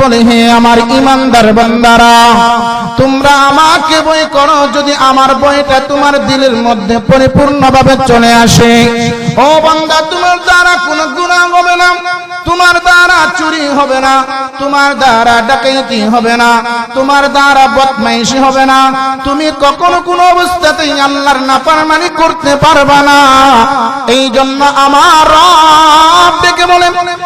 বলে, হে আমার ইমানদার তোমরা আমাকে বই করো যদি আমার বইটা তোমার দিলের মধ্যে চলে আসে। ও তোমার দ্বারা কোনো গুনাহ হবে না, তোমার দ্বারা চুরি হবে না, তোমার দ্বারা ডাকাইতি হবে না, তোমার দ্বারা বদমাইশি হবে না। তুমি কখনো কোনো অবস্থাতেই আল্লাহর নাফরমানি করতে পারবা না। এই জন্য আমার রব বলে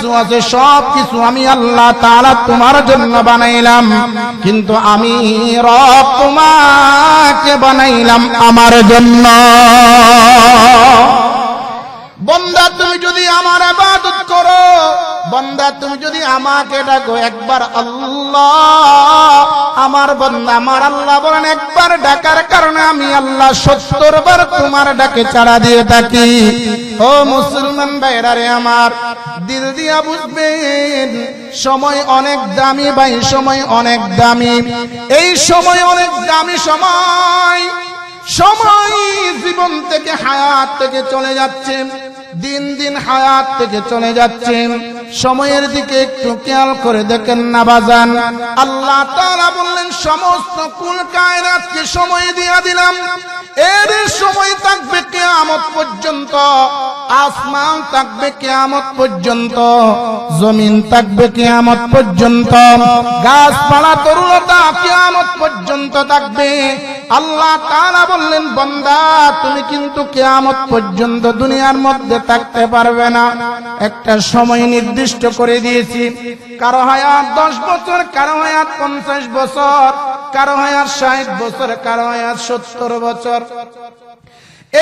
কিছু আছে সব কিছু আমি আল্লাহ তাআলা তোমার জন্য বানাইলাম। কিন্তু আমি রব তোমাকে বানাইলাম আমার জন্য। বন্দা, তুমি যদি আমার আবাদত করো, বন্দা, তুমি যদি আমাকে ডাকো, একবার আল্লাহ, আমার বন্দা, আমার আল্লাহ বলেন, একবার ডাকার কারণে আমি আল্লাহ সত্তর বার তোমার ডাকে চাড়া দিয়ে থাকি। ও মুসলমান ভাইরা রে আমার দিল দিয়া বুঝবেন, সময় অনেক দামি ভাই, সময় অনেক দামি। এই সময় অনেক দামি সময় সময় জীবন থেকে, হায়াত থেকে চলে যাচ্ছে। দিন দিন হায়াত থেকে চলে যাচ্ছেন। সময়ের দিকে একটু খেয়াল করে দেখেন না বাজান। আল্লাহ তাআলা বললেন, সমস্ত কুল কায়নাতকে সময় দিয়া দিলাম। এর সময় থাকবে কেয়ামত পর্যন্ত। আসমান থাকবে কেয়ামত পর্যন্ত। জমিন থাকবে কেয়ামত পর্যন্ত। গাছপালা তরুণতা কেয়ামত পর্যন্ত থাকবে। আল্লাহ তাআলা বললেন, বন্দা, তুমি কিন্তু কেয়ামত পর্যন্ত দুনিয়ার মধ্যে থাকতে পারবে না। একটা সময় নির্দিষ্ট করে দিয়েছি। কারও হায়াত দশ বছর, কারও হায়াত পঞ্চাশ বছর, কারও হায়াত ষাট বছর, কারও হায়াত সত্তর বছর।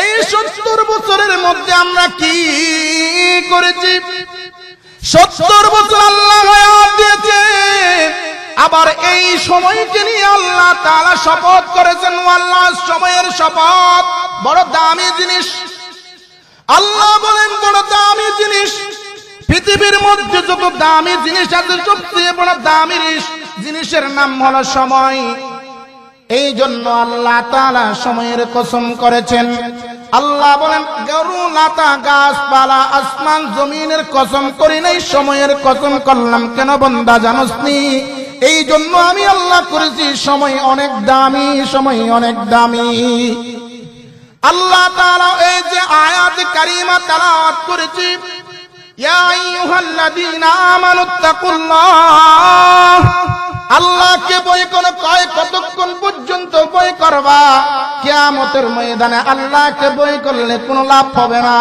এই সত্তর বছরের মধ্যে আমরা কি করেছি? সত্তর বছর আল্লাহ হায়াত দিয়েছে। আবার এই সময়কে নিয়ে আল্লাহ তাআলা শপথ করেছেন আল্লাহ সময়ের শপথ। বড় দামি জিনিস। আল্লাহ বলেন, বড় দামি জিনিস। পৃথিবীর মধ্যে যত দামি জিনিস আছে, সবচেয়ে বড় দামি জিনিসের নাম হলো সময়। এই জন্য আল্লাহ তালা সময়ের কসম করেছেন। আল্লাহ বলেন, গরু, লাতা, গাছপালা, আসমান, জমিনের কসম করি নাই, সময়ের কসম করলাম। কেন বন্দা জানসনি? এই জন্য আমি আল্লাহ করেছি, সময় অনেক দামি, সময় অনেক দামি। আল্লাহ তাআলা এই যে আয়াত কারিমা তেলাওয়াত করেছি আল্লাহকে বই করে কয়, কতক্ষণ পর্যন্ত বই করবা? কিয়ামতের ময়দানে আল্লাহকে বই করলে কোনো লাভ হবে না।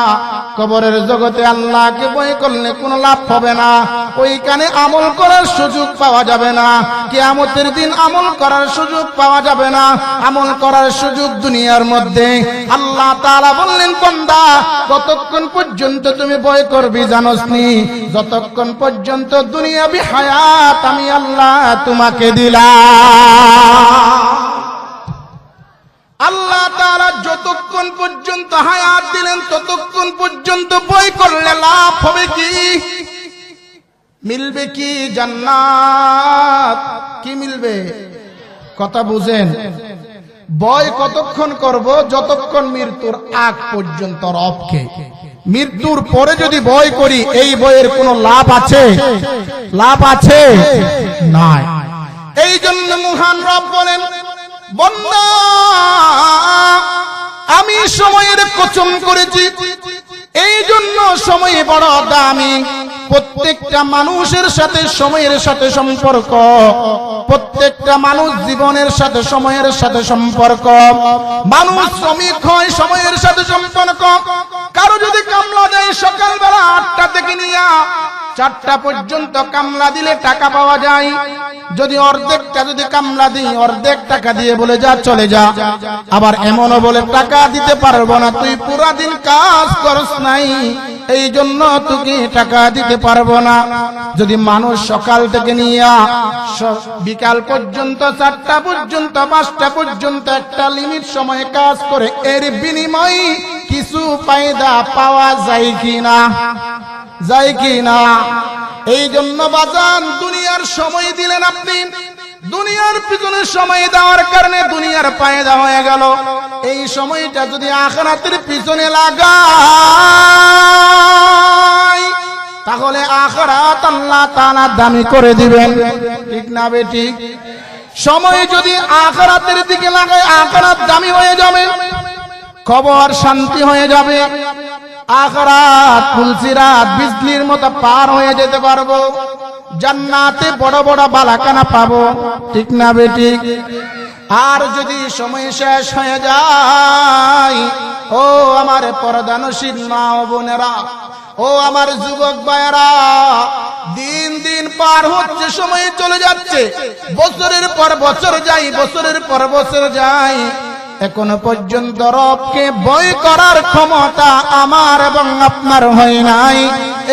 কবরের জগতে আল্লাহকে বই করলে কোনো লাভ হবে না। ওইখানে আমল করার সুযোগ পাওয়া যাবে না। কিয়ামতের দিন আমল করার সুযোগ পাওয়া যাবে না। আমল করার সুযোগ দুনিয়ার মধ্যে। আল্লাহ তাআলা বললেন, বান্দা কতক্ষণ পর্যন্ত তুমি বই করবি জানোসনি যতক্ষণ পর্যন্ত দুনিয়াবি হায়াত আমি আল্লাহ তোমাকে দিলাম। আল্লাহ তারা যতক্ষণ পর্যন্ত হায়াত দিলেন, ততক্ষণ হবে কি? মিলবে কি জান্নাত? কি মিলবে? কথা বুঝেন। বয় কতক্ষণ করব? যতক্ষণ মৃত্যুর আগ পর্যন্ত রবকে। মৃত্যুর পরে যদি বয় করি, এই বইয়ের কোনো লাভ আছে? লাভ আছে? নাই। এই জন্য মহান রব বলেন, বন্দা, আমি সময়ের কচম করেছি এই জন্য সময় বড় দামি। প্রত্যেকটা মানুষের সাথে সময়ের সাথে সম্পর্ক। প্রত্যেকটা মানুষ জীবনের সাথে সময়ের সাথে সম্পর্ক। মানুষ শ্রমিক হয়, সময়ের সাথে সম্পর্ক। কারও যদি কামলা দেয়, সকালবেলা আটটা থেকে নিয়ে চারটা পর্যন্ত কামলা দিলে টাকা পাওয়া যায়। যদি অর্ধেকটা, যদি কামলা দিই, অর্ধেক টাকা দিয়ে বলে যা, চলে যা। আবার এমনও বলে, টাকা দিতে পারব না, তুই পুরা দিন কাজ করস নাই। এই জন্য তোকে টাকা দিতে পারব না। যদি মানুষ সকাল থেকে নিয়ে বিকাল পর্যন্ত, চারটা পর্যন্ত, পাঁচটা পর্যন্ত একটা লিমিট সময় কাজ করে, এর বিনিময়ে কিছু ফায়দা পাওয়া যায় কিনা? যায় কি না এই জন্য বাজান, দুনিয়ার সময় দিলেন আপনি। দুনিয়ার পিছনে সময় দেওয়ার কারণে দুনিয়ার পায়দা হয়ে গেল। এই সময়টা যদি আখরাতের পিছনে লাগাই, তাহলে আখরাত আল্লাহ তাআলা দামি করে দিবেন। ঠিক না বেঠিক? সময় যদি আখরাতের দিকে লাগায়, আখরাত দামি হয়ে যাবে। খবর শান্তি হয়ে যাবে। আখরাত তুলসিরাত বিজলির মতো পার হয়ে যেতে পারব। জান্নাতে বড় বড় বালাকানা পাবো। ঠিক না বেটি? আর যদি সময় শেষ হয়ে যায়, ও আমার পরদানশীল মা ও বোনেরা, ও আমার যুবক ভাইয়েরা, দিন দিন পার হচ্ছে, সময় চলে যাচ্ছে। বছরের পর বছর যাই, বছরের পর বছর যাই এখনও পর্যন্ত রবকে বই করার ক্ষমতা আমার এবং আপনার হয় নাই।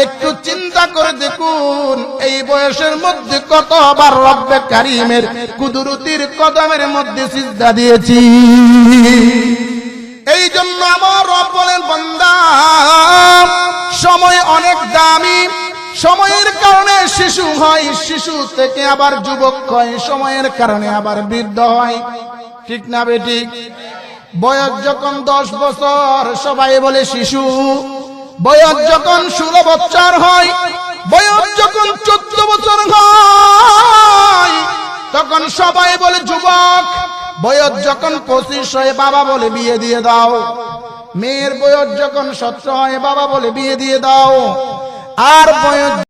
একটু চিন্তা করে দেখুন, এই বয়সের মধ্যে কতবার রব্বে কারিমের কুদরতির কদমের মধ্যে সিজদা দিয়েছি। এই জন্য আমার রব বলেন, বন্দা, সময় অনেক দামি। সময়ের কারণে শিশু হয়, শিশু থেকে আবার যুবক হয়, সময়ের কারণে আবার বৃদ্ধ হয়। ঠিক না বেটি? বয়স যখন দশ বছর, সবাই বলে শিশু। বয়স যখন ষোলো বছর হয়, বয়স যখন চোদ্দ বছর হয়, তখন সবাই বলে, যুবক, বয়স যখন পঁচিশ হয়, বাবা বলে বিয়ে দিয়ে দাও। মেয়ের বয়স যখন সতেরো হয়, বাবা বলে বিয়ে দিয়ে দাও। আর বয়স